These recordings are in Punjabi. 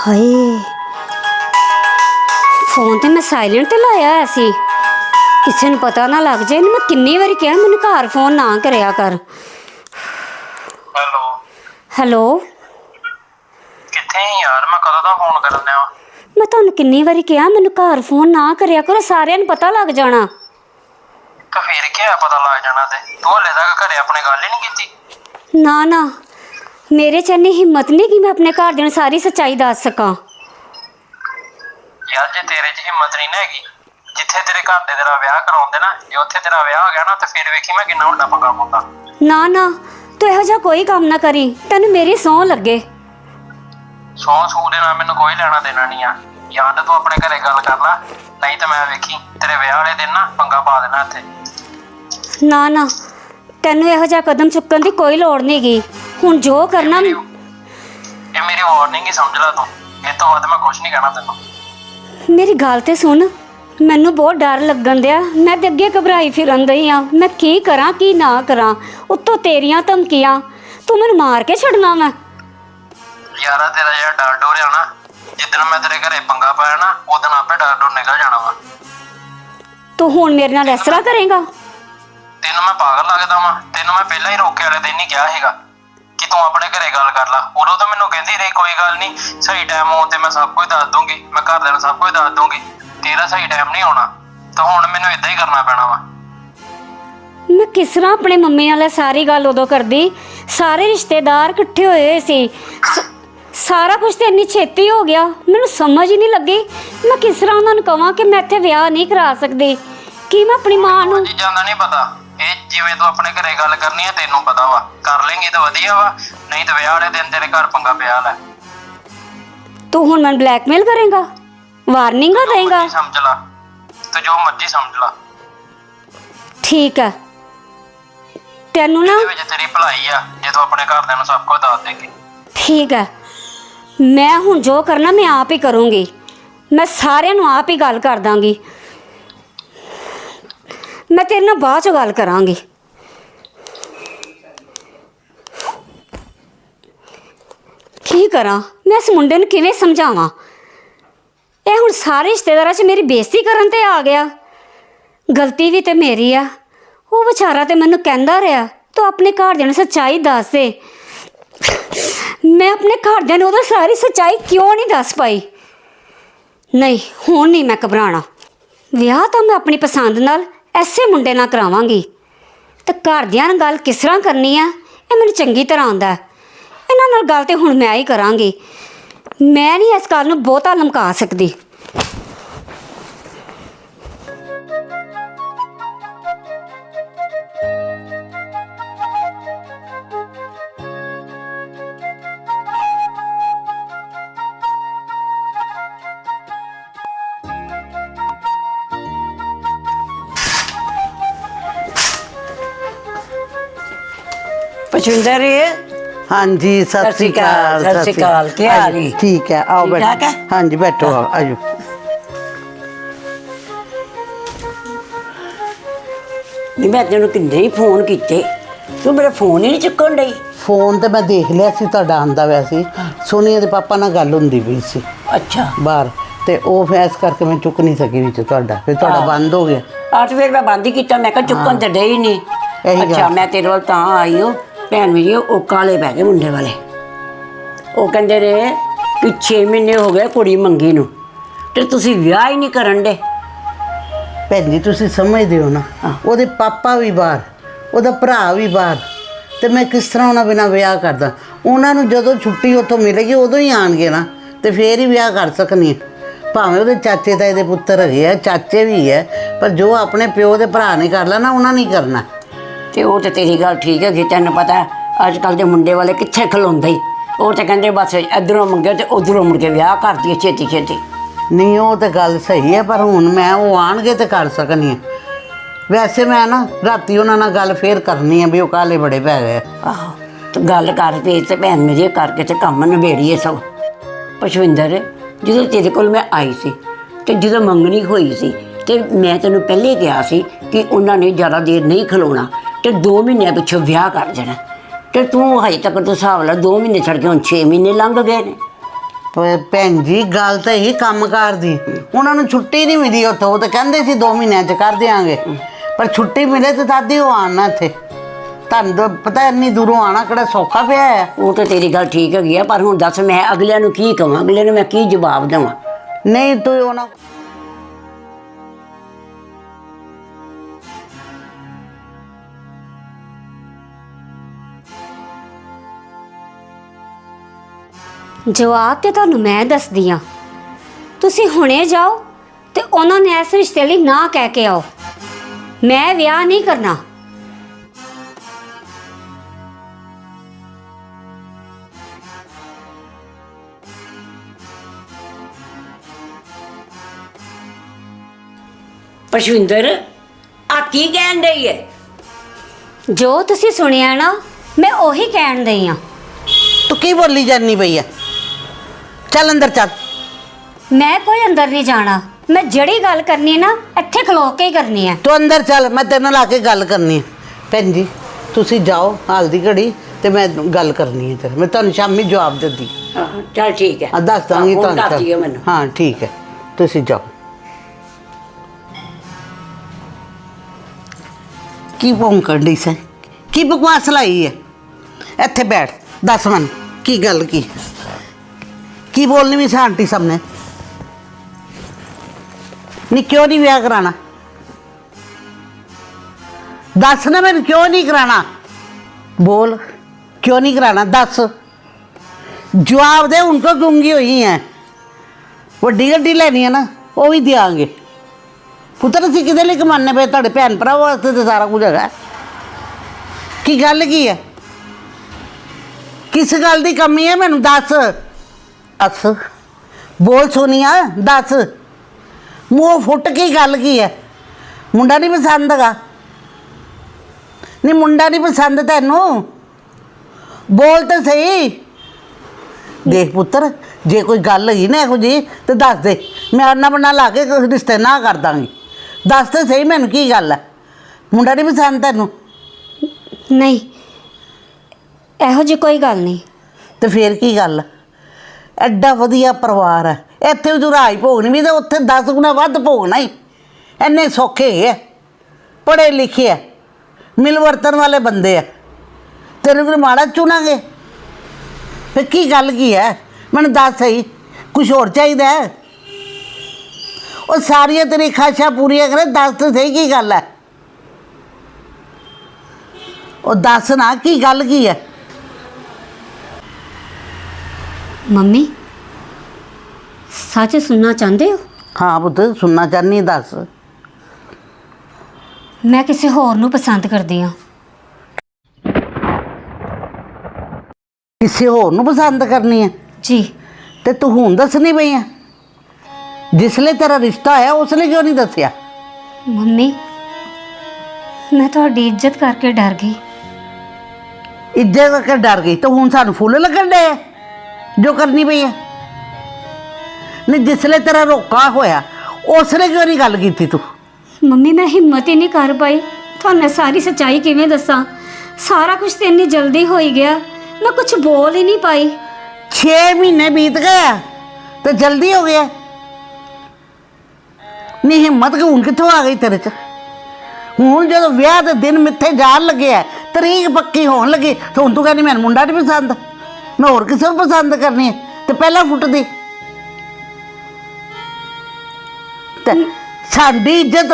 ਹਾਏ। ਫੋਨ ਤੇ ਮੈਂ ਸਾਇਲੈਂਟ ਤੇ ਲਾਇਆ ਹੋਇਆ ਸੀ। ਕਿਸੇ ਨੂੰ ਪਤਾ ਨਾ ਲੱਗ ਜਾਏ ਇਹਨੂੰ ਮੈਂ ਕਿੰਨੀ ਵਾਰੀ ਕਿਹਾ ਮੈਨੂੰ ਘਰ ਫੋਨ ਨਾ ਕਰਿਆ ਕਰ। ਹੈਲੋ। ਹੈਲੋ। ਕਿੱਥੇ ਆਂ ਯਾਰ? ਮੈਂ ਕਦੋਂ ਦਾ ਫੋਨ ਕਰਨ ਲਿਆ ਮੈਂ ਤੁਹਾਨੂੰ ਕਿੰਨੀ ਵਾਰੀ ਕਿਹਾ ਮੈਨੂੰ ਘਰ ਫੋਨ ਨਾ ਕਰਿਆ ਕਰੋ ਸਾਰਿਆਂ ਨੂੰ ਪਤਾ ਲੱਗ ਜਾਣਾ। ਤਾਂ ਫੇਰ ਕੀ ਪਤਾ ਲੱਗ ਜਾਣਾ ਤੇ? ਤੂੰ ਹਲੇ ਤੱਕ ਘਰੇ ਆਪਣੇ ਗੱਲ ਹੀ ਨਹੀਂ ਕੀਤੀ। ਨਾ ਨਾ। ਮੇਰੇ ਚ ਇੰਨੀ ਹਿੰਮਤ ਨਹੀਂ ਕਿ ਮੈਂ ਆਪਣੇ ਘਰ ਨੂੰ ਸਾਰੀ ਸੱਚਾਈ ਦੱਸ ਸਕਾਂ। ਯਾਰ ਜੇ ਤੇਰੇ 'ਚ ਹਿੰਮਤ ਨਹੀਂ ਨਾ ਹੈਗੀ ਜਿੱਥੇ ਤੇਰੇ ਘਰ ਦੇ ਤੇਰਾ ਵਿਆਹ ਕਰਾਉਂਦੇ ਨਾ ਜੇ ਉੱਥੇ ਤੇਰਾ ਵਿਆਹ ਹੋ ਗਿਆ ਨਾ ਤਾਂ ਫੇਰ ਵੇਖੀ ਮੈਂ ਕਿੰਨਾ ਵੱਡਾ ਪੰਗਾ ਪਾਉਂਦਾ ਨਾ ਨਾ ਤੂੰ ਇਹੋ ਜਿਹਾ ਕੋਈ ਕੰਮ ਨਾ ਕਰੀ ਤੈਨੂੰ ਮੇਰੀ ਸਹੁੰ ਲੱਗੇ। ਸੌ ਸੂ ਦੇ ਨਾਲ ਮੈਨੂੰ ਕੋਈ ਲੈਣਾ ਦੇਣਾ ਨਹੀਂ ਆ। ਜਾਂ ਤਾਂ ਤੂੰ ਆਪਣੇ ਘਰੇ ਗੱਲ ਕਰ ਲੈ ਨਹੀਂ ਤਾਂ ਮੈਂ ਵੇਖੀ ਤੇਰੇ ਵਿਆਹ ਵਾਲੇ ਦਿਨ ਨਾ ਪੰਗਾ ਪਾ ਦੇਣਾ ਇੱਥੇ। ਨਾ ਨਾ ਤੈਨੂੰ ਇਹੋ ਜਿਹਾ ਕਦਮ ਚੁੱਕਣ ਦੀ ਕੋਈ ਲੋੜ ਨਹੀਂ ਗੀ। ਹੁਣ ਜੋ ਕਰਨਾ ਇਹ ਮੇਰੀ ਵਾਰਨਿੰਗ ਹੀ ਸਮਝ ਲੈ ਤੂੰ। ਇਹ ਤੋਂ ਵੱਧ ਮੈਂ ਕੁਝ ਨਹੀਂ ਕਹਿਣਾ ਤੈਨੂੰ। ਮੇਰੀ ਗੱਲ ਤੇ ਸੁਣ। ਮੈਨੂੰ ਬਹੁਤ ਡਰ ਲੱਗਣ ਦਿਆ। ਮੈਂ ਤੇ ਅੱਗੇ ਘਬਰਾਈ ਫਿਰਨ ਦਈ ਆ। ਮੈਂ ਕੀ ਕਰਾਂ ਕੀ ਨਾ ਕਰਾਂ? ਉੱਤੋਂ ਤੇਰੀਆਂ ਧਮਕੀਆਂ। ਤੂੰ ਮੈਨੂੰ ਮਾਰ ਕੇ ਛੱਡਣਾ ਮੈਂ ਯਾਰਾ ਤੇਰਾ ਜਿਹੜਾ ਡਰ ਡੋਰਿਆ ਨਾ ਜਿੱਦਣ ਮੈਂ ਤੇਰੇ ਘਰੇ ਪੰਗਾ ਪਾਇਆ ਨਾ ਉਦੋਂ ਆਪੇ ਡਰ ਡੋਰ ਨਿਕਲ ਜਾਣਾ ਵਾ। ਤੂੰ ਹੁਣ ਮੇਰੇ ਨਾਲ ਇਸ ਤਰ੍ਹਾਂ ਕਰੇਗਾ? ਤੈਨੂੰ ਮੈਂ ਪਾਗਲ ਲੱਗਦਾ ਵਾਂ। ਤੈਨੂੰ ਮੈਂ ਪਹਿਲਾਂ ਹੀ ਰੋਕੇ ਵਾਲੇ ਦਿਨ ਹੀ ਕਿਹਾ ਸੀਗਾ। ਤੂੰ ਆਪਣੇ ਘਰੇ ਗੱਲ ਕਰ ਲੈ। ਉਦੋਂ ਤਾਂ ਮੈਨੂੰ ਕਹਿੰਦੀ ਰਹੀ ਕੋਈ ਗੱਲ ਨਹੀਂ ਸਹੀ ਟਾਈਮ ਆਉਣ ਤੇ ਮੈਂ ਸਭ ਕੁਝ ਦੱਸ ਦੂੰਗੀ। ਮੈਂ ਘਰਦਿਆਂ ਨੂੰ ਸਭ ਕੁਝ ਦੱਸ ਦੂੰਗੀ। ਤੇਰਾ ਸਹੀ ਟਾਈਮ ਨਹੀਂ ਆਉਣਾ। ਤਾਂ ਹੁਣ ਮੈਨੂੰ ਇਦਾਂ ਹੀ ਕਰਨਾ ਪੈਣਾ ਵਾ। ਮੈਂ ਕਿਸ ਤਰ੍ਹਾਂ ਆਪਣੇ ਮੰਮੀ ਨਾਲ ਇਹ ਸਾਰੀ ਗੱਲ ਉਦੋਂ ਕਰਦੀ? ਸਾਰੇ ਰਿਸ਼ਤੇਦਾਰ ਇਕੱਠੇ ਹੋਏ ਹੋਏ ਸੀ। ਸ- ਸਾਰਾ ਕੁਝ ਤੇ ਇੰਨੀ ਛੇਤੀ ਹੋ ਗਿਆ। ਮੈਨੂੰ ਸਮਝ ਹੀ ਨਹੀਂ ਲੱਗੀ। ਮੈਂ ਕਿਸ ਤਰ੍ਹਾਂ ਉਹਨਾਂ ਨੂੰ ਕਹਾਂ ਕਿ ਮੈਂ ਇੱਥੇ ਵਿਆਹ ਨਹੀਂ ਕਰਾ ਸਕਦੀ? ਕੀ ਮੈਂ ਆਪਣੀ ਮਾਂ ਨੂੰ ਚੀਜ਼ਾਂ ਦਾ ਨਹੀਂ ਪਤਾ। ਇਹ ਜਿਵੇਂ ਤੂੰ ਆਪਣੇ ਘਰੇ ਗੱਲ ਕਰਨੀ ਹੈ ਤੈਨੂੰ ਪਤਾ ਵਾ। ਕਰ ਲੇਂਗੀ ਤਾਂ ਵਧੀਆ ਵਾ ਨਹੀਂ ਤਾਂ ਵਿਆਹ ਵਾਲੇ ਦਿਨ ਤੇਰੇ ਘਰ ਪੰਗਾ ਪਿਆ ਲੈ। ਤੂੰ ਹੁਣ ਮੈਨੂੰ ਬਲੈਕਮੇਲ ਕਰੇਗਾ? ਵਾਰਨਿੰਗਾਂ ਦੇਂਗਾ? ਮਰਜ਼ੀ ਸਮਝ ਲਾ। ਤੂੰ ਜੋ ਮਰਜ਼ੀ ਸਮਝ ਲਾ। ਠੀਕ ਹੈ ਤੈਨੂੰ ਨਾ ਇਹਦੇ ਵਿੱਚ ਤੇਰੀ ਭਲਾਈ ਆ ਜੇ ਤੂੰ ਆਪਣੇ ਘਰਦਿਆਂ ਨੂੰ ਸਭ ਕੁਝ ਦੱਸ ਦੇਂਗੀ। ਠੀਕ ਹੈ ਮੈਂ ਹੁਣ ਜੋ ਕਰਨਾ ਮੈਂ ਆਪ ਹੀ ਕਰੂੰਗੀ। ਮੈਂ ਸਾਰਿਆਂ ਨੂੰ ਆਪ ਹੀ ਗੱਲ ਕਰ ਦਾਂਗੀ। ਮੈਂ ਤੇਰੇ ਨਾਲ ਬਾਅਦ ਚ ਗੱਲ ਕਰਾਂਗੀ। ਕੀ ਕਰਾਂ? ਮੈਂ ਇਸ ਮੁੰਡੇ ਨੂੰ ਕਿਵੇਂ ਸਮਝਾਵਾਂ? ਇਹ ਹੁਣ ਸਾਰੇ ਰਿਸ਼ਤੇਦਾਰਾਂ 'ਚ ਮੇਰੀ ਬੇਇੱਜ਼ਤੀ ਕਰਨ ਤੇ ਆ ਗਿਆ। ਗਲਤੀ ਵੀ ਤੇ ਮੇਰੀ ਆ। ਉਹ ਵਿਚਾਰਾ ਤੇ ਮੈਨੂੰ ਕਹਿੰਦਾ ਰਿਹਾ, ਤੂੰ ਆਪਣੇ ਘਰਦਿਆਂ ਨੂੰ ਸੱਚਾਈ ਦੱਸ ਦੇ। ਮੈਂ ਆਪਣੇ ਘਰਦਿਆਂ ਨੂੰ ਉਹਦਾ ਸਾਰੀ ਸੱਚਾਈ ਕਿਉਂ ਨਹੀਂ ਦੱਸ ਪਾਈ? ਨਹੀਂ, ਹੁਣ ਨਹੀਂ ਮੈਂ ਘਬਰਾਣਾ ਵਿਆਹ ਤਾਂ ਮੈਂ ਆਪਣੀ ਪਸੰਦ ਨਾਲ ਐਸੇ ਮੁੰਡੇ ਨਾਲ ਕਰਾਵਾਂਗੀ। ਤੇ ਘਰਦਿਆਂ ਨਾਲ ਗੱਲ ਕਿਸ ਤਰ੍ਹਾਂ ਕਰਨੀ ਆ, ਇਹ ਮੈਨੂੰ ਚੰਗੀ ਤਰ੍ਹਾਂ ਆਉਂਦਾ ਇਹਨਾਂ ਨਾਲ ਗੱਲ ਤੇ ਹੁਣ ਮੈਂ ਹੀ ਕਰਾਂਗੀ। ਮੈਂ ਨਹੀਂ ਇਸ ਗੱਲ ਨੂੰ ਬਹੁਤਾ ਲਮਕਾ ਸਕਦੀ। ਪਛਿੰਦਰ ਹਾਂਜੀ ਸਤਿ ਸ੍ਰੀ ਅਕਾਲ ਸਤਿ ਸ੍ਰੀ ਅਕਾਲ, ਕੀ ਹਾਲ ਈ? ਠੀਕ ਹੈ ਆਓ ਠੀਕ ਬੈਠੋ। ਹੈ? ਹਾਂਜੀ ਬੈਠੋ ਆਓ ਆਜੋ। ਨਹੀਂ ਮੈਂ ਤੈਨੂੰ ਕਿੰਨੇ ਹੀ ਫੋਨ ਕੀਤੇ ਤੂੰ ਮੇਰਾ ਫੋਨ ਹੀ ਨਹੀਂ ਚੁੱਕਣ ਡਈ। ਫੋਨ ਤੇ ਮੈਂ ਦੇਖ ਲਿਆ ਸੀ ਤੁਹਾਡਾ ਆਂਦਾ ਹੋਇਆ ਸੀ। ਸੋਨੀਆ ਦੇ ਪਾਪਾ ਨਾਲ ਗੱਲ ਹੁੰਦੀ ਪਈ ਸੀ। ਅੱਛਾ। ਬਾਹਰ। ਤੇ ਉਹ ਫੈਸ ਕਰਕੇ ਮੈਂ ਚੁੱਕ ਨਹੀਂ ਸਕੀ ਵਿੱਚ ਤੁਹਾਡਾ। ਫਿਰ ਤੁਹਾਡਾ ਹਾਂ। ਬੰਦ ਹੋ ਗਿਆ। ਤੇ ਫਿਰ ਮੈਂ ਬੰਦ ਹੀ ਕੀਤਾ ਮੈਂ ਕਿਹਾ ਚੁੱਕਣ ਤੇ ਡਈ ਨਹੀਂ। ਇਹੀ ਗੱਲ। ਅੱਛਾ। ਮੈਂ ਤੇਰੇ ਵੱਲ ਤਾਂ ਆਈ ਹਾਂ। ਭੈਣ ਮੇਰੀ ਉਹ ਕਾਲੇ ਬਹਿ ਗਏ ਮੁੰਡੇ ਵਾਲੇ। ਉਹ ਕਹਿੰਦੇ ਨੇ ਕਿ 6 ਮਹੀਨੇ ਹੋ ਗਏ ਕੁੜੀ ਮੰਗੀ ਨੂੰ ਤੇ ਤੁਸੀਂ ਵਿਆਹ ਹੀ ਨਹੀਂ ਕਰਨ ਦੇ। ਭੈਣ ਜੀ ਤੁਸੀਂ ਸਮਝਦੇ ਹੋ ਨਾ। ਉਹਦੇ ਪਾਪਾ ਵੀ ਬਾਹਰ ਉਹਦਾ ਭਰਾ ਵੀ ਬਾਹਰ ਤੇ ਮੈਂ ਕਿਸ ਤਰ੍ਹਾਂ ਉਹਨਾਂ ਬਿਨਾ ਵਿਆਹ ਕਰਦਾ? ਉਹਨਾਂ ਨੂੰ ਜਦੋਂ ਛੁੱਟੀ ਉੱਥੋਂ ਮਿਲੇਗੀ ਉਦੋਂ ਹੀ ਆਣਗੇ ਨਾ ਤੇ ਫੇਰ ਹੀ ਵਿਆਹ ਕਰ ਸਕਣੀ ਭਾਵੇਂ ਉਹਦੇ ਚਾਚੇ ਤਾਂ ਇਹਦੇ ਪੁੱਤਰ ਹੈਗੇ ਆ ਚਾਚੇ ਵੀ ਹੈ ਪਰ ਜੋ ਆਪਣੇ ਪਿਓ ਦੇ ਭਰਾ ਨੇ ਕਰ ਲੈਣਾ ਉਹਨਾਂ ਨਹੀਂ ਕਰਨਾ। ਤੇ ਉਹ ਤੇ ਤੇਰੀ ਗੱਲ ਠੀਕ ਹੈ ਕਿ ਤੈਨੂੰ ਪਤਾ ਅੱਜ ਕੱਲ ਦੇ ਮੁੰਡੇ ਵਾਲੇ ਕਿੱਥੇ ਖਲੋਂਦੇ ਈ ਉਹ ਤੇ ਕਹਿੰਦੇ ਬਸ ਇਧਰੋਂ ਮੰਗੇ ਤੇ ਉਧਰੋਂ ਮੁੜ ਕੇ ਵਿਆਹ ਕਰ ਦਈਏ ਛੇਤੀ ਛੇਤੀ। ਨਹੀਂ ਉਹ ਤੇ ਗੱਲ ਸਹੀ ਹੈ ਪਰ ਹੁਣ ਮੈਂ ਉਹ ਆਣਗੇ ਤੇ ਕਰ ਸਕਣੀ ਹੈ। ਵੈਸੇ ਮੈਂ ਨਾ ਰਾਤੀ ਉਹਨਾਂ ਨਾਲ ਗੱਲ ਫੇਰ ਕਰਨੀ ਹੈ ਵੀ ਉਹ ਕਾਲੇ ਬੜੇ ਪੈ ਗਏ ਆ। ਆਹੋ ਤੇ ਗੱਲ ਕਰ ਪਈ ਤੇ ਭੈਣ ਮੇਰੀ ਕਰਕੇ ਤੇ ਕੰਮ ਨਿਬੇੜੀਏ ਸਭ। ਪਸ਼ਵਿੰਦਰ ਜਦੋਂ ਤੇਰੇ ਕੋਲ ਮੈਂ ਆਈ ਸੀ ਤੇ ਜਦੋਂ ਮੰਗਣੀ ਹੋਈ ਸੀ ਤੇ ਮੈਂ ਤੈਨੂੰ ਪਹਿਲੇ ਕਿਹਾ ਸੀ ਕਿ ਉਹਨਾਂ ਨੇ ਜ਼ਿਆਦਾ ਦੇਰ ਨਹੀਂ ਖਲੋਣਾ। ਤੇ 2 ਮਹੀਨਿਆਂ ਪਿੱਛੋਂ ਵਿਆਹ ਕਰ ਦੇਣਾ। ਤੇ ਤੂੰ ਹਜੇ ਤੱਕ ਤੂੰ ਹਿਸਾਬ ਲਾ 2 ਮਹੀਨੇ ਛੱਡ ਕੇ ਹੁਣ 6 ਮਹੀਨੇ ਲੰਘ ਗਏ ਨੇ। ਪ- ਭੈਣ ਜੀ ਗੱਲ ਤਾਂ ਇਹ ਕੰਮਕਾਰ ਦੀ ਉਹਨਾਂ ਨੂੰ ਛੁੱਟੀ ਨਹੀਂ ਮਿਲੀ ਉੱਥੋਂ ਉਹ ਤਾਂ ਕਹਿੰਦੇ ਸੀ 2 ਮਹੀਨਿਆਂ ਚ ਕਰ ਦਿਆਂਗੇ। ਪਰ ਛੁੱਟੀ ਮਿਲੇ ਤੇ ਦਾਦੀ ਉਹ ਆਣ ਇੱਥੇ। ਤੁਹਾਨੂੰ ਤਾਂ ਪਤਾ ਇੰਨੀ ਦੂਰੋਂ ਆਣਾ ਕਿਹੜਾ ਸੌਖਾ ਪਿਆ ਹੈ ਉਹ ਤਾਂ ਤੇਰੀ ਗੱਲ ਠੀਕ ਹੈਗੀ ਆ ਪਰ ਹੁਣ ਦੱਸ ਮੈਂ ਅਗਲਿਆਂ ਨੂੰ ਕੀ ਕਵਾਂ? ਅਗਲਿਆਂ ਨੂੰ ਮੈਂ ਕੀ ਜਵਾਬ ਦੇਵਾਂ? ਨਹੀਂ ਤੂੰ ਉਹਨਾਂ ਜਵਾਬ ਤੇ ਤੁਹਾਨੂੰ ਮੈਂ ਦੱਸਦੀ ਆ ਤੁਸੀਂ ਹੁਣੇ ਜਾਓ ਤੇ ਉਹਨਾਂ ਨੇ ਇਸ ਰਿਸ਼ਤੇ ਲਈ ਨਾ ਕਹਿ ਕੇ ਆਓ। ਮੈਂ ਵਿਆਹ ਨਹੀਂ ਕਰਨਾ। ਪਸ਼ਵਿੰਦਰ ਆ ਕੀ ਕਹਿਣ ਡਈ ਹੈ ਜੋ ਤੁਸੀਂ ਸੁਣਿਆ ਨਾ ਮੈਂ ਉਹੀ ਕਹਿਣ ਦਈ ਆ ਤੂੰ ਕੀ ਬੋਲੀ ਜਾਨੀ ਪਈ ਆ ਚੱਲ ਅੰਦਰ ਚੱਲ। ਮੈਂ ਕੋਈ ਅੰਦਰ ਨਹੀਂ ਜਾਣਾ। ਮੈਂ ਜਿਹੜੀ ਗੱਲ ਕਰਨੀ ਹੈ ਨਾ ਇੱਥੇ ਖਲੋ ਕੇ ਹੀ ਕਰਨੀ ਹੈ। ਤੂੰ ਅੰਦਰ ਚੱਲ ਮੈਂ ਤੇਰੇ ਨਾਲ ਆ ਕੇ ਗੱਲ ਕਰਨੀ ਹੈ। ਭੈਣ ਜੀ ਤੁਸੀਂ ਜਾਓ ਹਾਲ ਦੀ ਘੜੀ ਤੇ ਮੈਂ ਗੱਲ ਕਰਨੀ ਹੈ ਤੇਰੇ ਮੈਂ ਤੁਹਾਨੂੰ ਸ਼ਾਮੀ ਜਵਾਬ ਦਿੰਦੀ। ਹਾਂ, ਚੱਲ ਠੀਕ ਹੈ। ਆ ਦੱਸ ਦਾਂਗੀ ਹਾਂ, ਤੁਹਾਨੂੰ ਦਿਓ। ਮੈਨੂੰ। ਹਾਂ ਠੀਕ ਹੈ। ਤੁਸੀਂ ਜਾਓ। ਕੀ ਭੌਂਕਣ ਡਈ ਸੈਂ? ਕੀ ਬਕਵਾਸ ਲਾਈ ਹੈ? ਇੱਥੇ ਬੈਠ ਦੱਸ ਮਨ ਕੀ ਗੱਲ ਕੀ ਕੀ ਬੋਲਣੀ ਵੀ ਸਾਂ ਆਂਟੀ ਸਾਹਮਣੇ ਨਹੀਂ ਕਿਉਂ ਨਹੀਂ ਵਿਆਹ ਕਰਾਣਾ? ਦੱਸ ਨਾ ਮੈਨੂੰ ਕਿਉਂ ਨਹੀਂ ਕਰਾਣਾ? ਬੋਲ, ਕਿਉਂ ਨਹੀਂ ਕਰਾਣਾ? ਦੱਸ। ਜਵਾਬ ਦੇ, ਹੁਣ ਤੋਂ ਗੁੰਗੀ ਹੋਈ ਹੈ ਵੱਡੀ ਗੱਡੀ ਲੈਣੀ ਹੈ ਨਾ, ਉਹ ਵੀ ਦਿਆਂਗੇ। ਪੁੱਤਰ, ਅਸੀਂ ਕਿਹਦੇ ਲਈ ਕਮਾਨੇ ਪਏ? ਤੁਹਾਡੇ ਭੈਣ ਭਰਾ ਵਾਸਤੇ ਤੇ ਸਾਰਾ ਕੁਝ ਹੈਗਾ। ਕੀ ਗੱਲ ਕੀ ਹੈ ਕਿਸ ਗੱਲ ਦੀ ਕਮੀ ਹੈ ਮੈਨੂੰ ਦੱਸ। ਦੱਸ। ਬੋਲ ਸੋਨੀਆ ਦੱਸ। ਮੂੰਹ ਫੁੱਟ ਕੀ ਗੱਲ ਕੀ ਹੈ? ਮੁੰਡਾ ਨਹੀਂ ਪਸੰਦ ਹੈਗਾ। ਨਹੀਂ ਮੁੰਡਾ ਨਹੀਂ ਪਸੰਦ ਤੈਨੂੰ। ਬੋਲ ਤਾਂ ਸਹੀ। ਦੇਖ ਪੁੱਤਰ ਜੇ ਕੋਈ ਗੱਲ ਹੈਗੀ ਨਾ ਇਹੋ ਜੀ ਤੇ ਦੱਸ ਦੇ। ਮੈਂ ਆਨਾ ਬਣਾ ਲਾ ਕੇ ਕੋਈ ਰਿਸ਼ਤੇ ਨਾ ਕਰ ਦਾਂਗੀ। ਦੱਸ ਤੇ ਸਹੀ ਮੈਨੂੰ ਕੀ ਗੱਲ ਹੈ? ਮੁੰਡਾ ਨਹੀਂ ਪਸੰਦ ਤੈਨੂੰ। ਨਹੀਂ ਇਹੋ ਜਿਹੀ ਕੋਈ ਗੱਲ ਨਹੀਂ। ਤੇ ਫੇਰ ਕੀ ਗੱਲ? ਐਡਾ ਵਧੀਆ ਪਰਿਵਾਰ ਹੈ। ਇੱਥੇ ਵੀ ਤੂੰ ਰਾਜ ਭੋਗ ਨਹੀਂ ਵੀ ਤਾਂ ਉੱਥੇ 10 ਗੁਣਾ ਵੱਧ ਭੋਗਣਾ ਹੀ ਐਨੇ ਸੌਖੇ ਹੈ। ਪੜ੍ਹੇ ਲਿਖੇ ਹੈ। ਮਿਲ ਵਰਤਨ ਵਾਲੇ ਬੰਦੇ ਆ ਤੈਨੂੰ ਕੋਲ ਮਾੜਾ ਚੁਣਾਂਗੇ। ਫਿਰ ਕੀ ਗੱਲ ਕੀ ਹੈ? ਮੈਨੂੰ ਦੱਸ ਸਹੀ ਕੁਝ ਹੋਰ ਚਾਹੀਦਾ ਹੈ? ਉਹ ਸਾਰੀਆਂ ਤੇਰੀ ਖਾਸ਼ਾਂ ਪੂਰੀਆਂ ਕਰੇ, ਦੱਸ ਤੇ ਸਹੀ ਕੀ ਗੱਲ ਹੈ? ਉਹ ਦੱਸ ਨਾ ਕੀ ਗੱਲ ਕੀ ਹੈ? ਮੰਮੀ ਸੱਚ ਸੁਣਨਾ ਚਾਹੁੰਦੇ ਹੋ? ਹਾਂ ਪੁੱਤ ਸੁਣਨਾ ਚਾਹਨੀ ਦੱਸ। ਮੈਂ ਕਿਸੇ ਹੋਰ ਨੂੰ ਪਸੰਦ ਕਰਦੀ ਹਾਂ। ਕਿਸੇ ਹੋਰ ਨੂੰ ਪਸੰਦ ਕਰਨੀ ਹੈ? ਜੀ। ਤੇ ਤੂੰ ਹੁਣ ਦੱਸਣੀ ਪਈ ਹੈ? ਜਿਸ ਲਈ ਤੇਰਾ ਰਿਸ਼ਤਾ ਹੈ ਉਸ ਲਈ ਕਿਉਂ ਨਹੀਂ ਦੱਸਿਆ? ਮੰਮੀ ਮੈਂ ਤੁਹਾਡੀ ਇੱਜ਼ਤ ਕਰਕੇ ਡਰ ਗਈ। ਇੱਜ਼ਤ ਕਰਕੇ ਡਰ ਗਈ ਤੇ ਹੁਣ ਸਾਨੂੰ ਫੁੱਲ ਲੱਗਣ ਦੇ ਜੋ ਕਰਨੀ ਪਈ ਹੈ ਨਹੀਂ ਜਿਸ ਲਈ ਤੇਰਾ ਰੋਕਾ ਹੋਇਆ ਉਸ ਲਈ ਕਿਉਂ ਨਹੀਂ ਗੱਲ ਕੀਤੀ ਤੂੰ? ਮੰਮੀ ਮੈਂ ਹਿੰਮਤ ਹੀ ਨਹੀਂ ਕਰ ਪਾਈ। ਤੁਹਾਨੂੰ ਮੈਂ ਸਾਰੀ ਸੱਚਾਈ ਕਿਵੇਂ ਦੱਸਾਂ? ਸਾਰਾ ਕੁਝ ਤੇ ਇੰਨੀ ਜਲਦੀ ਹੋ ਹੀ ਗਿਆ। ਮੈਂ ਕੁਝ ਬੋਲ ਹੀ ਨਹੀਂ ਪਾਈ। 6 ਮਹੀਨੇ ਬੀਤ ਗਏ ਤੇ ਜਲਦੀ ਹੋ ਗਿਆ। ਨਹੀਂ ਹਿੰਮਤ ਹੁਣ ਕਿੱਥੋਂ ਆ ਗਈ ਤੇਰੇ ਚ? ਹੁਣ ਜਦੋਂ ਵਿਆਹ ਦੇ ਦਿਨ ਮਿੱਥੇ ਜਾਣ ਲੱਗਿਆ ਤਰੀਕ ਪੱਕੀ ਹੋਣ ਲੱਗੀ ਤੇ ਹੁਣ ਤੂੰ ਕਹਿੰਦੀ ਮੈਨੂੰ ਮੁੰਡਾ ਨਹੀਂ ਪਸੰਦ। ਮੈਂ ਹੋਰ ਕਿਸੇ ਨੂੰ ਪਸੰਦ ਕਰਨੀ ਹੈ? ਤੇ ਪਹਿਲਾਂ ਫੁੱਟਦੀ ਤੇ ਸਾਡੀ ਇੱਜ਼ਤ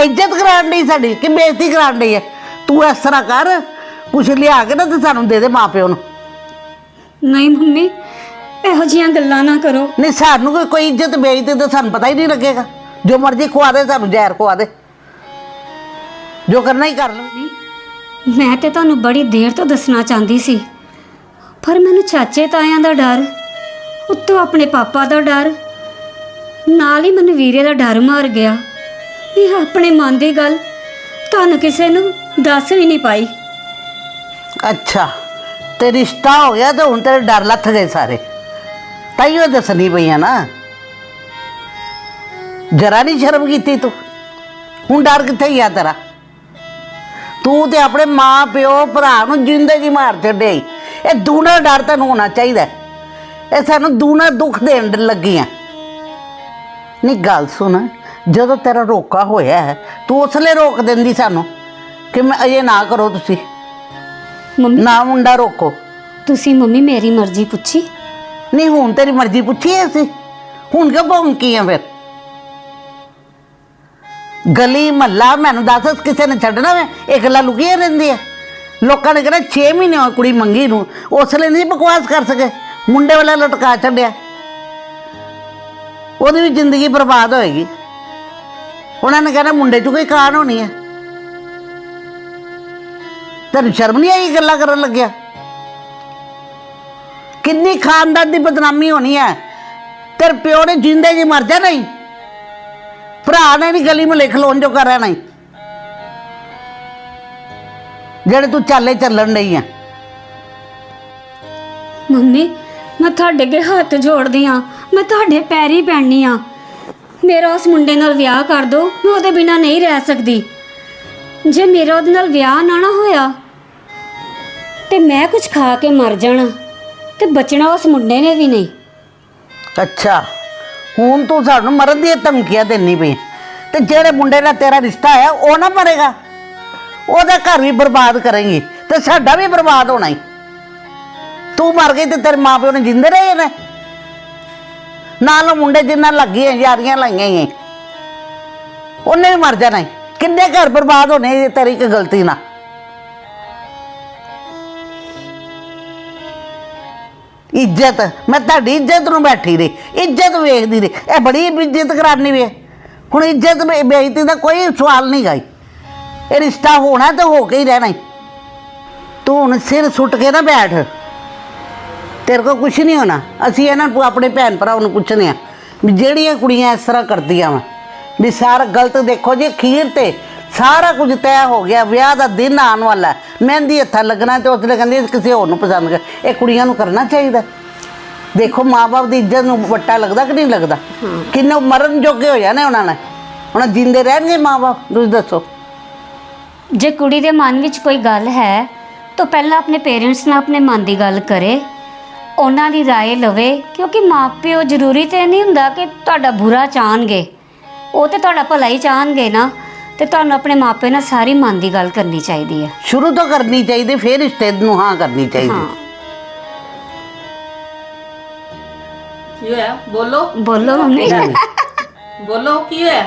ਇੱਜ਼ਤ ਕਰਾਉਣ ਦੀ ਸਾਡੀ ਕਿ ਬੇਇੱਜ਼ਤੀ ਕਰਾਉਣ ਦੀ ਹੈ? ਤੂੰ ਇਸ ਤਰ੍ਹਾਂ ਕਰ ਕੁਛ ਲਿਆ ਕੇ ਨਾ ਤੇ ਸਾਨੂੰ ਦੇ ਦੇ ਮਾਪਿਓ ਨੂੰ। ਨਹੀਂ ਮੰਮੀ ਇਹੋ ਜਿਹੀਆਂ ਗੱਲਾਂ ਨਾ ਕਰੋ। ਨਹੀਂ ਸਾਨੂੰ ਕੋਈ ਕੋਈ ਇੱਜ਼ਤ ਬੇਇੱਜ਼ਤੀ ਤਾਂ ਸਾਨੂੰ ਪਤਾ ਹੀ ਨਹੀਂ ਲੱਗੇਗਾ। ਜੋ ਮਰਜ਼ੀ ਖਵਾ ਦੇ ਸਾਨੂੰ ਜ਼ਹਿਰ ਖਵਾ ਦੇ। ਜੋ ਕਰਨਾ ਹੀ ਕਰ ਲਓ ਨਹੀਂ ਮੈਂ ਤੇ ਤੁਹਾਨੂੰ ਬੜੀ ਦੇਰ ਤੋਂ ਦੱਸਣਾ ਚਾਹੁੰਦੀ ਸੀ। ਪਰ ਮੈਨੂੰ ਚਾਚੇ ਤਾਇਆਂ ਦਾ ਡਰ, ਉੱਤੋਂ ਆਪਣੇ ਪਾਪਾ ਦਾ ਡਰ, ਨਾਲ ਹੀ ਮੈਨੂੰ ਵੀਰੇ ਦਾ ਡਰ ਮਾਰ ਗਿਆ। ਇਹ ਆਪਣੇ ਮਨ ਦੀ ਗੱਲ ਤੁਹਾਨੂੰ ਕਿਸੇ ਨੂੰ ਦੱਸ ਵੀ ਨਹੀਂ ਪਾਈ। ਅੱਛਾ, ਤੇ ਰਿਸ਼ਤਾ ਹੋ ਗਿਆ ਤੇ ਹੁਣ ਤੇਰੇ ਡਰ ਲੱਥ ਗਏ ਸਾਰੇ। ਤਾਈਓ ਦੱਸਣੀ ਆ ਨਾ। ਜਰਾ ਨਹੀਂ ਸ਼ਰਮ ਕੀਤੀ ਤੂੰ? ਹੁਣ ਡਰ ਕਿੱਥੇ ਗਿਆ ਤੇਰਾ? ਤੂੰ ਤੇ ਆਪਣੇ ਮਾਂ ਪਿਓ ਭਰਾ ਨੂੰ ਜਿੰਦਗੀ ਮਾਰ ਛੱਡੇ ਈ। ਇਹ ਦੂਣਾ ਡਰ ਤੈਨੂੰ ਹੋਣਾ ਚਾਹੀਦਾ ਹੈ। ਇਹ ਸਾਨੂੰ ਦੂਣਾ ਦੁੱਖ ਦੇਣ ਲੱਗੀਆਂ। ਨਹੀਂ ਗੱਲ ਸੁਣ ਜਦੋਂ ਤੇਰਾ ਰੋਕਾ ਹੋਇਆ ਹੈ ਤੂੰ ਉਸਲੇ ਰੋਕ ਦਿੰਦੀ ਸਾਨੂੰ ਕਿ ਮੈਂ ਅਜੇ ਨਾ ਕਰੋ ਤੁਸੀਂ। ਮੰਮੀ ਨਾ ਮੁੰਡਾ ਰੋਕੋ। ਤੁਸੀਂ ਮੰਮੀ ਮੇਰੀ ਮਰਜ਼ੀ ਪੁੱਛੀ। ਨਹੀਂ ਹੁਣ ਤੇਰੀ ਮਰਜ਼ੀ ਪੁੱਛੀ ਐ ਅਸੀਂ। ਹੁਣ ਕਿਉਂ ਭੌਂਕੀ ਆ ਫਿਰ? ਗਲੀ ਮਹੱਲਾ ਮੈਨੂੰ ਦੱਸ ਕਿਸੇ ਨੇ ਛੱਡਣਾ ਵੇ? ਇਹ ਗੱਲਾਂ ਲੁਕੀਆਂ ਰਹਿੰਦੀਆਂ। ਲੋਕਾਂ ਨੇ ਕਹਿੰਦਾ 6 ਮਹੀਨੇ ਹੋਏ ਕੁੜੀ ਮੰਗੀ ਨੂੰ, ਉਸ ਲਈ ਨਹੀਂ ਬਕਵਾਸ ਕਰ ਸਕੇ। ਮੁੰਡੇ ਵਾਲਾ ਲਟਕਾ ਛੱਡਿਆ। ਉਹਦੀ ਵੀ ਜ਼ਿੰਦਗੀ ਬਰਬਾਦ ਹੋਏਗੀ। ਉਹਨਾਂ ਨੇ ਕਹਿਣਾ ਮੁੰਡੇ 'ਚ ਕੋਈ ਕਾਰਨ ਹੋਣੀ ਹੈ? ਤੈਨੂੰ ਸ਼ਰਮ ਨਹੀਂ ਆਈ ਗੱਲਾਂ ਕਰਨ ਲੱਗਿਆ? ਕਿੰਨੀ ਖਾਨਦਾਨ ਦੀ ਬਦਨਾਮੀ ਹੋਣੀ ਹੈ? ਤੇਰੇ ਪਿਓ ਨੇ ਜਿੰਦੇ ਜੀ ਮਰ ਜਾ ਨਹੀਂ ਭਰਾ ਨੇ ਨਹੀਂ ਗਲੀ ਮੁਹੱਲੇ ਖਲੋਣ ਜੋ ਕਰ ਰਹਿਣਾ ਹੀ ਜਿਹੜੇ ਤੂੰ ਚਾਲੇ ਚੱਲਣ ਨਹੀਂ ਆ। ਮੰਮੀ ਮੈਂ ਤੁਹਾਡੇ ਅੱਗੇ ਹੱਥ ਜੋੜਦੀ ਆ ਮੈਂ ਤੁਹਾਡੇ ਪੈਰੀ ਪੈਣੀ ਆ ਮੇਰਾ ਉਸ ਮੁੰਡੇ ਨਾਲ ਵਿਆਹ ਕਰ ਦਿਓ ਮੈਂ ਉਹਦੇ ਬਿਨਾ ਨਹੀਂ ਰਹਿ ਸਕਦੀ। ਜੇ ਮੇਰਾ ਉਹਦੇ ਨਾਲ ਵਿਆਹ ਨਾ ਨਾ ਹੋਇਆ ਤੇ ਮੈਂ ਕੁਝ ਖਾ ਕੇ ਮਰ ਜਾਣਾ ਤੇ ਬਚਣਾ ਉਸ ਮੁੰਡੇ ਨੇ ਵੀ ਨਹੀਂ। ਅੱਛਾ ਹੁਣ ਤੂੰ ਸਾਨੂੰ ਮਰਨ ਦੀਆਂ ਧਮਕੀਆਂ ਦਿੰਨੀ ਪਈ ਤੇ ਜਿਹੜੇ ਮੁੰਡੇ ਨਾਲ ਤੇਰਾ ਰਿਸ਼ਤਾ ਹੈ ਉਹ ਨਾ ਮਰੇਗਾ। ਉਹਦਾ ਘਰ ਵੀ ਬਰਬਾਦ ਕਰੇਂਗੀ ਤੇ ਸਾਡਾ ਵੀ ਬਰਬਾਦ ਹੋਣਾ ਹੀ ਤੂੰ ਮਰ ਗਈ ਤੇ ਤੇਰੇ ਮਾਪਿਓ ਨੇ ਜਿੰਦੇ ਰਹੇ ਨੇ? ਨਾਲ ਮੁੰਡੇ ਜਿੰਨਾਂ ਲੱਗੀਆਂ ਯਾਰੀਆਂ ਲਾਈਆਂ ਹੀ ਉਹਨੇ ਵੀ ਮਰ ਜਾਣਾ ਈ। ਕਿੰਨੇ ਘਰ ਬਰਬਾਦ ਹੋਣੇ ਤੇਰੀ ਇੱਕ ਗਲਤੀ ਨਾਲ? ਇੱਜ਼ਤ, ਮੈਂ ਤੁਹਾਡੀ ਇੱਜ਼ਤ ਨੂੰ ਬੈਠੀ ਰਹੀ, ਇੱਜ਼ਤ ਵੇਖਦੀ ਰਹੀ। ਇਹ ਬੜੀ ਇੱਜ਼ਤ ਕਰਾਨੀ ਵੇ ਹੁਣ ਇੱਜ਼ਤ ਬੇ- ਬੇਇੱਜ਼ਤੀ ਦਾ ਕੋਈ ਸਵਾਲ ਨਹੀਂ ਗਾਈ ਇਹ ਰਿਸ਼ਤਾ ਹੋਣਾ ਤੇ ਹੋ ਕੇ ਹੀ ਰਹਿਣਾ ਈ। ਤੂੰ ਹੁਣ ਸਿਰ ਸੁੱਟ ਕੇ ਨਾ ਬੈਠ। ਤੇਰੇ ਕੋ ਕੁਝ ਨਹੀਂ ਹੋਣਾ। ਅਸੀਂ ਇਹਨਾਂ ਨੂੰ ਆਪਣੇ ਭੈਣ ਭਰਾਵਾਂ ਨੂੰ ਪੁੱਛਦੇ ਆ ਵੀ ਜਿਹੜੀਆਂ ਕੁੜੀਆਂ ਇਸ ਤਰ੍ਹਾਂ ਕਰਦੀਆਂ ਵਾ ਵੀ ਸਾਰਾ ਗਲਤ ਦੇਖੋ ਜੀ ਖੀਰ ਤੇ ਸਾਰਾ ਕੁਝ ਤੈਅ ਹੋ ਗਿਆ ਵਿਆਹ ਦਾ ਦਿਨ ਆਉਣ ਵਾਲਾ ਹੈ। ਮਹਿੰਦੀ ਹੱਥਾਂ ਲੱਗਣਾ ਤੇ ਉਸਲੇ ਕਹਿੰਦੀ ਕਿਸੇ ਹੋਰ ਨੂੰ ਪਸੰਦ ਕਰ ਇਹ ਕੁੜੀਆਂ ਨੂੰ ਕਰਨਾ ਚਾਹੀਦਾ। ਦੇਖੋ ਮਾਪੇ ਦੀ ਇੱਜ਼ਤ ਨੂੰ ਵੱਟਾ ਲੱਗਦਾ ਕਿ ਨਹੀਂ ਲੱਗਦਾ? ਕਿੰਨੇ ਮਰਨ ਜੋਗੇ ਹੋ ਜਾਣੇ ਉਹਨਾਂ ਨੇ ਹੁਣ ਜਿੰਦੇ ਰਹਿਣਗੇ ਮਾਪੇ ਤੁਸੀਂ ਦੱਸੋ। ਜੇ ਕੁੜੀ ਦੇ ਮਨ ਵਿੱਚ ਕੋਈ ਗੱਲ ਹੈ ਤਾਂ ਪਹਿਲਾਂ ਆਪਣੇ ਪੇਰੈਂਟਸ ਨਾਲ ਆਪਣੇ ਮਨ ਦੀ ਗੱਲ ਕਰੇ ਉਹਨਾਂ ਦੀ رائے ਲਵੇ ਕਿਉਂਕਿ ਮਾਪਿਓ ਜ਼ਰੂਰੀ ਤੇ ਨਹੀਂ ਹੁੰਦਾ ਕਿ ਤੁਹਾਡਾ ਬੁਰਾ ਚਾਹਣਗੇ ਉਹ ਤੇ ਤੁਹਾਡਾ ਭਲਾ ਹੀ ਚਾਹਣਗੇ ਨਾ ਤੇ ਤੁਹਾਨੂੰ ਆਪਣੇ ਮਾਪਿਆਂ ਨਾਲ ਸਾਰੀ ਮਨ ਦੀ ਗੱਲ ਕਰਨੀ ਚਾਹੀਦੀ ਹੈ ਸ਼ੁਰੂ ਤੋਂ ਕਰਨੀ ਚਾਹੀਦੀ ਫਿਰ ਰਿਸ਼ਤੇ ਨੂੰ ਹਾਂ ਕਰਨੀ ਚਾਹੀਦੀ ਹਾਂ ਕੀ ਹੋਇਆ ਬੋਲੋ ਬੋਲੋ ਮੰਮੀ ਬੋਲੋ ਕੀ ਹੋਇਆ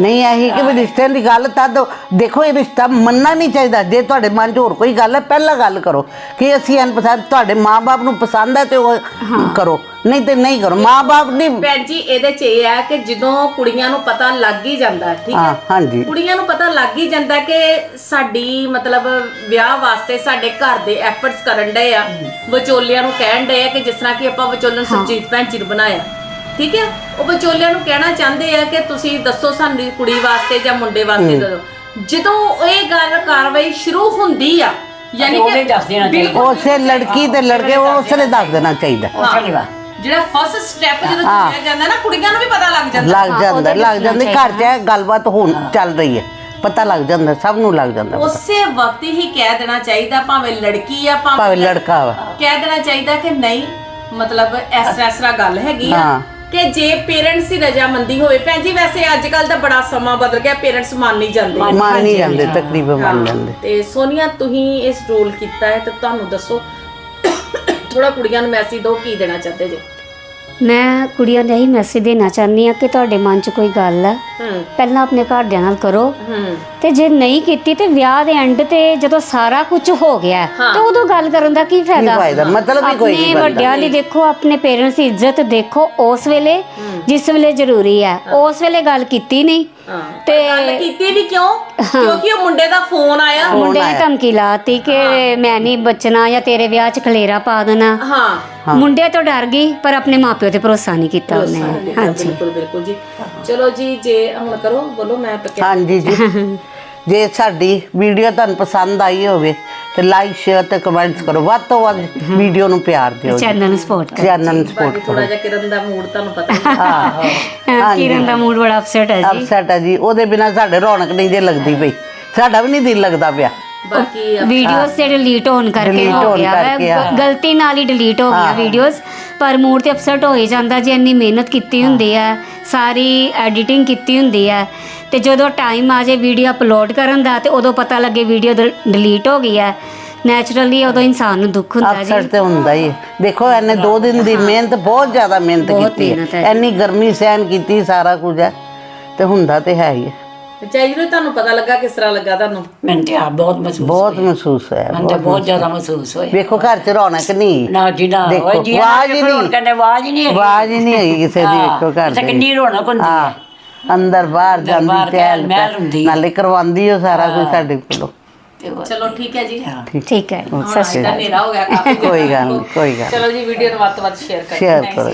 ਨਹੀਂ ਇਹੀ ਕਿ ਵੀ ਰਿਸ਼ਤੇ ਦੀ ਗੱਲ ਤਦ ਦੇਖੋ ਇਹ ਰਿਸ਼ਤਾ ਮੰਨਣਾ ਨਹੀਂ ਚਾਹੀਦਾ। ਜੇ ਤੁਹਾਡੇ ਮਨ 'ਚ ਹੋਰ ਕੋਈ ਗੱਲ ਹੈ ਪਹਿਲਾਂ ਗੱਲ ਕਰੋ ਕਿ ਅਸੀਂ ਐਨ ਪਸੰਦ ਤੁਹਾਡੇ ਮਾਪੇ ਨੂੰ ਪਸੰਦ ਹੈ ਤੇ ਉਹ ਕਰੋ। ਨਹੀਂ ਤੇ ਨਹੀਂ ਕਰੋ। ਮਾਪੇ ਨਹੀਂ ਭੈਣ ਜੀ ਇਹਦੇ ਚ ਇਹ ਹੈ ਕਿ ਜਦੋਂ ਕੁੜੀਆਂ ਨੂੰ ਪਤਾ ਲੱਗ ਹੀ ਜਾਂਦਾ ਹੈ, ਠੀਕ ਹਾਂ? ਹੈ ਹਾਂਜੀ। ਕੁੜੀਆਂ ਨੂੰ ਪਤਾ ਲੱਗ ਹੀ ਜਾਂਦਾ ਕਿ ਸਾਡੀ ਮਤਲਬ ਵਿਆਹ ਵਾਸਤੇ ਸਾਡੇ ਘਰ ਦੇ ਐਫਰਟਸ ਕਰਨ ਡਏ ਆ। ਵਿਚੋਲਿਆਂ ਨੂੰ ਕਹਿਣ ਡਏ ਆ ਕਿ ਜਿਸ ਤਰ੍ਹਾਂ ਕਿ ਆਪਾਂ ਵਿਚੋਲਨ ਸੁਰਜੀਤ ਭੈਣ ਜੀ ਨੂੰ ਬਣਾਇਆ। ਠੀਕ ਹੈ ਉਹ ਵਿਚੋਲਿਆਂ ਨੂੰ ਕਹਿਣਾ ਚਾਹੁੰਦੇ ਆ ਕਿ ਤੁਸੀਂ ਦੱਸੋ ਸਾਨੂੰ ਕੁੜੀ ਵਾਸਤੇ ਜਾਂ ਮੁੰਡੇ ਵਾਸਤੇ ਦੱਸੋ ਜਦੋਂ ਇਹ ਗੱਲ ਕਾਰਵਾਈ ਸ਼ੁਰੂ ਹੁੰਦੀ ਆ ਯਾਨੀ ਉਹਨੇ ਕਿ ਦੱਸ ਦੇਣਾ ਚਾਹੀਦਾ। ਬਿਲਕੁਲ ਉਸੇ ਲੜਕੀ ਤੇ ਲੜਕੇ ਉਹ ਉਸਲੇ ਦੱਸ ਦੇਣਾ ਚਾਹੀਦਾ। ਵਾ ਜਿਹੜਾ ਫਸਟ ਸਟੈਪ ਜਦੋਂ ਹਾਂ। ਚੁੱਕਿਆ ਜਾਂਦਾ ਨਾ ਕੁੜੀਆਂ ਨੂੰ ਵੀ ਪਤਾ ਲੱਗ ਜਾਂਦਾ। ਲੱਗ ਜਾਂਦਾ ਲੱਗ ਜਾਂਦੀ। ਘਰ 'ਚ ਗੱਲਬਾਤ ਹੁਣ ਚੱਲ ਰਹੀ ਹੈ। ਪਤਾ ਲੱਗ ਜਾਂਦਾ ਸਭ ਨੂੰ ਲੱਗ ਜਾਂਦਾ। ਉਸੇ ਵਕਤ ਹੀ ਕਹਿ ਦੇਣਾ ਚਾਹੀਦਾ ਭਾਵੇਂ ਲੜਕੀ ਆ ਭਾਵੇਂ ਲੜਕਾ। ਵਾ। ਕਹਿ ਦੇਣਾ ਚਾਹੀਦਾ ਕਿ ਨਹੀਂ ਮਤਲਬ ਇਸ ਤਰ੍ਹਾਂ ਗੱਲ ਹੈਗੀ ਆ। ਕਿ ਜੇ ਪੇਰੈਂਟਸ ਦੀ ਰਜਾਮੰਦੀ ਹੋਵੇ ਭੈਣ ਜੀ ਵੈਸੇ ਅੱਜ ਕੱਲ ਤਾਂ ਬੜਾ ਸਮਾਂ ਬਦਲ ਗਿਆ ਪੇਰੈਂਟਸ ਮੰਨ ਨਹੀਂ ਜਾਂਦੇ। ਮੰਨ ਨਹੀਂ ਜਾਂਦੇ ਤਕਰੀਬਨ ਮੰਨ ਜਾਂਦੇ। ਤੇ ਸੋਨੀਆ ਤੁਸੀਂ ਇਸ ਰੋਲ ਕੀਤਾ ਹੈ ਤੇ ਤੁਹਾਨੂੰ ਦੱਸੋ ਥੋੜਾ ਕੁੜੀਆਂ ਨੂੰ ਮੈਸੇਜ ਦਿਓ ਕੀ ਦੇਣਾ ਚਾਹਤੇ ਜੇ? ਮੈਂ ਕੁੜੀਆਂ ਨੂੰ ਇਹੀ ਮੈਸੇਜ ਦੇਣਾ ਚਾਹੁੰਦੀ ਆ ਕਿ ਤੁਹਾਡੇ ਮਨ 'ਚ ਕੋਈ ਗੱਲ ਹੈ ਹੂੰ। ਪਹਿਲਾਂ ਆਪਣੇ ਘਰਦਿਆਂ ਨਾਲ ਕਰੋ। ਹੂੰ। ਤੇ ਜੇ ਨਹੀਂ ਕੀਤੀ ਤੇ ਵਿਆਹ ਦੇ ਐਂਡ ਤੇ ਜਦੋਂ ਸਾਰਾ ਕੁਝ ਹੋ ਗਿਆ ਹਾਂ। ਤੇ ਉਦੋਂ ਗੱਲ ਕਰਨ ਦਾ ਕੀ ਫਾਇਦਾ? ਫਾਇਦਾ? ਮਤਲਬ ਹੀ ਕੋਈ ਨਹੀਂ ਆਪਣੇ ਬਣਦਾ। ਵੱਡਿਆਂ ਦੀ ਦੇਖੋ ਆਪਣੇ ਪੇਰੈਂਟਸ ਦੀ ਇੱਜ਼ਤ ਦੇਖੋ ਉਸ ਵੇਲੇ ਜਿਸ ਵੇਲੇ ਜ਼ਰੂਰੀ ਹੈ। ਉਸ ਵੇਲੇ ਗੱਲ ਕੀਤੀ ਨਹੀਂ। ਹਾਂ। ਤੇ ਗੱਲ ਕੀਤੀ ਵੀ ਕਿਉਂ? ਕਿਉਂਕਿ ਉਹ ਮੁੰਡੇ ਦਾ ਫੋਨ ਆਇਆ। ਮੁੰਡੇ ਨੇ। ਧਮਕੀ ਲਾਤੀ ਕਿ ਮੈਂ ਨਹੀਂ ਬਚਣਾ ਜਾਂ ਤੇਰੇ ਵਿਆਹ 'ਚ ਖਲੇਰਾ ਪਾ ਦੇਣਾ। ਹਾਂ। ਮੁੰਡੇ ਤੋਂ ਡਰ ਗਈ ਪਰ ਆਪਣੇ ਮਾਪਿਓ ਤੇ ਭਰੋਸਾ ਨਹੀਂ ਕੀਤਾ ਉਹਨੇ। ਹਾਂਜੀ। ਬਿਲਕੁਲ ਬਿਲਕੁਲ ਜੀ। ਚਲੋ ਜੀ ਜੇ ਹੁਣ ਕਰੋ ਬੋਲੋ ਮੈਂ ਪੱਕਿਆ ਹਾਂਜੀ ਜੀ। ਜੇ ਸਾਡੀ ਵੀਡੀਓ ਤੁਹਾਨੂੰ ਪਸੰਦ ਆਈ ਹੋਵੇ ਤੇ ਲਾਈਕ ਸ਼ੇਅਰ ਤੇ ਕਮੈਂਟਸ ਕਰੋ। ਵੱਧ ਤੋਂ ਵੱਧ ਵੀਡੀਓ ਨੂੰ ਪਿਆਰ ਦਿਓ ਜੀ। ਚੈਨਲ ਨੂੰ ਸਪੋਰਟ ਕਰ। ਚੈਨਲ ਨੂੰ ਸਪੋਰਟ ਬਾਕੀ ਥੋੜਾ ਜਿਹਾ ਕਿਰਨ ਦਾ ਮੂਡ ਤੁਹਾਨੂੰ ਪਤਾ ਹੈ ਹਾਂ। ਕਿਰਨ ਦਾ ਮੂਡ ਬੜਾ ਅਪਸੈਟ ਹੈ ਜੀ। ਅਪਸੈਟ ਹੈ ਜੀ। ਉਹਦੇ ਬਿਨਾ ਸਾਡੇ ਰੌਣਕ ਨਹੀਂ ਜੇ ਲੱਗਦੀ ਪਈ। ਸਾਡਾ ਵੀ ਨਹੀਂ ਦਿਲ ਲੱਗਦਾ ਪਿਆ। ਬਾਕੀ ਵੀਡੀਓਜ਼ ਤੇ ਡਿਲੀਟ ਹੋਣ ਕਰਕੇ Delete ਹੋ ਹੋਣ ਗਿਆ ਕਰਕੇ, ਹੈ ਹਾਂ। ਗਲਤੀ ਨਾਲ ਹੀ ਡਿਲੀਟ ਹੋ ਗਿਆ ਵੀਡੀਓਜ਼ ਪਰ ਮੂਡ ਤੇ ਅਪਸੈਟ ਹੋ ਹੀ ਜਾਂਦਾ ਜੇ ਇੰਨੀ ਮਿਹਨਤ ਕੀਤੀ ਹੁੰਦੀ ਹੈ ਸਾਰੀ ਐਡੀਟਿੰਗ ਕੀਤੀ ਹੁੰਦੀ ਹੈ ਤੇ ਜਦੋਂ ਟਾਈਮ ਆ ਜੇ ਵੀਡੀਓ ਅਪਲੋਡ ਕਰਨ ਦਾ ਤੇ ਉਦੋਂ ਪਤਾ ਲੱਗੇ ਵੀਡੀਓ ਡਿਲੀਟ ਹੋ ਗਈ ਹੈ ਨੈਚੁਰਲੀ ਉਦੋਂ ਇਨਸਾਨ ਨੂੰ ਦੁੱਖ ਹੁੰਦਾ ਅਫਸਰ ਜੀ ਤੇ ਹੁੰਦਾ ਹੀ ਹੈ। ਦੇਖੋ ਇਹਨੇ ਦੋ ਦਿਨ ਦੀ ਮਿਹਨਤ ਬਹੁਤ ਜ਼ਿਆਦਾ ਮਿਹਨਤ ਬਹੁਤ ਕੀਤੀ ਮਿਹਨਤ ਹੈ ਹੈ। ਇੰਨੀ ਗਰਮੀ ਸਹਿਨ ਕੀਤੀ ਸਾਰਾ ਕੁਝ ਹੈ ਤੇ ਹੁੰਦਾ ਤੇ ਹੈ ਹੀ ਹੈ। ਚਾਹੀ ਜੀ ਤੁਹਾਨੂੰ ਪਤਾ ਲੱਗਾ ਕਿਸ ਤਰ੍ਹਾਂ ਲੱਗਾ ਤੁਹਾਨੂੰ? ਮੈਨੂੰ ਤੇ ਆਪ ਬਹੁਤ ਮਹਿਸੂਸ ਬਹੁਤ ਮਹਿਸੂਸ ਹੋਇਆ ਮੈਨੂੰ ਤੇ ਬਹੁਤ ਜ਼ਿਆਦਾ ਮਹਿਸੂਸ ਹੋਇਆ। ਵੇਖੋ ਘਰ ਚ ਰੌਣਕ ਨਹੀਂ। ਨਾ। ਜੀ ਨਾ ਦੇਖੋ, ਓਏ ਜੀ ਆਵਾਜ਼ ਹੀ ਆਵਾਜ਼ ਨਹੀਂ। ਕਹਿੰਦੇ ਆਵਾਜ਼ ਹੀ ਨਹੀਂ ਹੈਗੀ। ਆਵਾਜ਼ ਹੀ ਨਹੀਂ ਹੈਗੀ ਕਿਸੇ ਦੀ ਹਾਂ, ਵੇਖੋ ਘਰ ਦੇ। ਕਿੰਨੀ ਰੌਣਕ ਹੁੰਦੀ ਹਾਂ। ਹੈ ਅੰਦਰ ਬਾਹਰ ਜਾਂਦੀ ਬਾਹਰ ਚਹਿਲ ਮਹਿਲ ਹੁੰਦੀ ਹੈ। ਨਾਲੇ ਕਰਵਾਉਂਦੀ ਉਹ ਸਾਰਾ ਕੁਝ ਸਾਡੇ ਕੋਲੋਂ। ਤੇ ਉਹ- ਚਲੋ ਠੀਕ ਹੈ ਜੀ। ਠੀਕ। ਹੈ। ਹੁਣ ਅੱਜ ਤਾਂ ਹਨੇਰਾ ਹੋ ਗਿਆ ਕਾਫੀ ਕੋਈ ਗੱਲ ਨਹੀਂ ਕੋਈ ਗੱਲ ਚਲੋ ਜੀ ਵੀਡੀਓ ਨੂੰ ਵੱਧ ਤੋਂ ਵੱਧ ਸ਼ੇਅਰ ਕਰੋ। ਸ਼ੇਅਰ ਕਰੋ